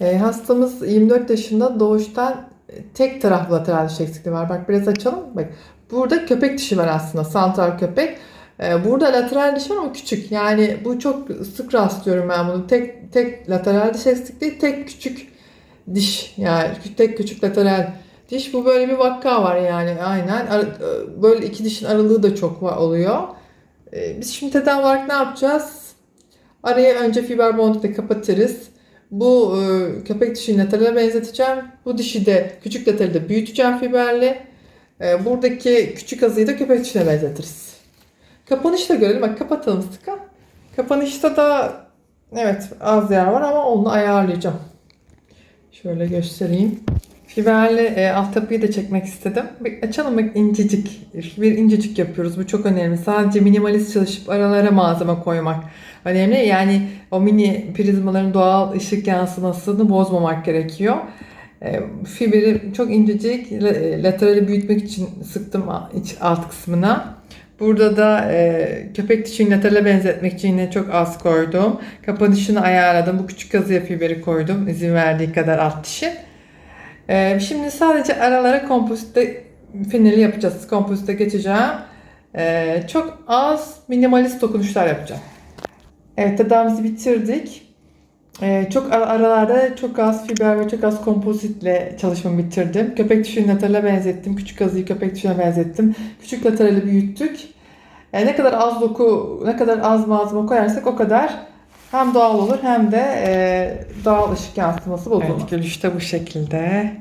E, hastamız 24 yaşında doğuştan e, tek taraflı lateral diş eksikliği var. Bak biraz açalım. Bak burada köpek dişi var aslında. Santral köpek. E, burada lateral diş var ama küçük. Yani bu çok sık rastlıyorum ben bunu. Tek tek lateral diş eksikliği, tek küçük diş. Yani tek küçük lateral diş. Bu böyle bir vakka var yani aynen. E, Böyle iki dişin aralığı da çok var, oluyor. E, Biz şimdi tedavi olarak ne yapacağız? Araya önce fiber bondla kapatırız. Bu e, köpek dişini laterale benzeteceğim. Bu dişi de küçük laterale büyüteceğim fiberle. E, buradaki küçük azıyı da köpek dişine benzetiriz. Kapanışta görelim. Bak kapatalım sıkı. Kapanışta da evet az yer var ama onu ayarlayacağım. Şöyle göstereyim. Fiberle e, alt tapıyı da çekmek istedim. Bak, açalım bak incecik. Bir incecik yapıyoruz. Bu çok önemli. Sadece minimalist çalışıp aralara malzeme koymak önemli. Yani o mini prizmaların doğal ışık yansımasını bozmamak gerekiyor. E, fiberi çok incecik e, laterali büyütmek için sıktım iç alt kısmına. Burada da e, köpek dişini laterale benzetmek için yine çok az koydum. Kapanışını ayarladım. Bu küçük kazıya fiberi koydum. izin verdiği kadar alt dişin. E, şimdi sadece aralara kompozite finali yapacağız. Kompozite geçeceğim. E, çok az minimalist dokunuşlar yapacağım. Evet tedavimizi bitirdik. Ee, çok ara- aralarda çok az fiber ve çok az kompozitle çalışmamı bitirdim. Köpek dişini laterale benzettim. Küçük azıyı köpek dişine benzettim. Küçük laterali büyüttük. Ee, ne kadar az doku, ne kadar az malzeme koyarsak o kadar hem doğal olur hem de e, doğal ışık yansıması bozulmaz. Evet, gülüş de bu şekilde.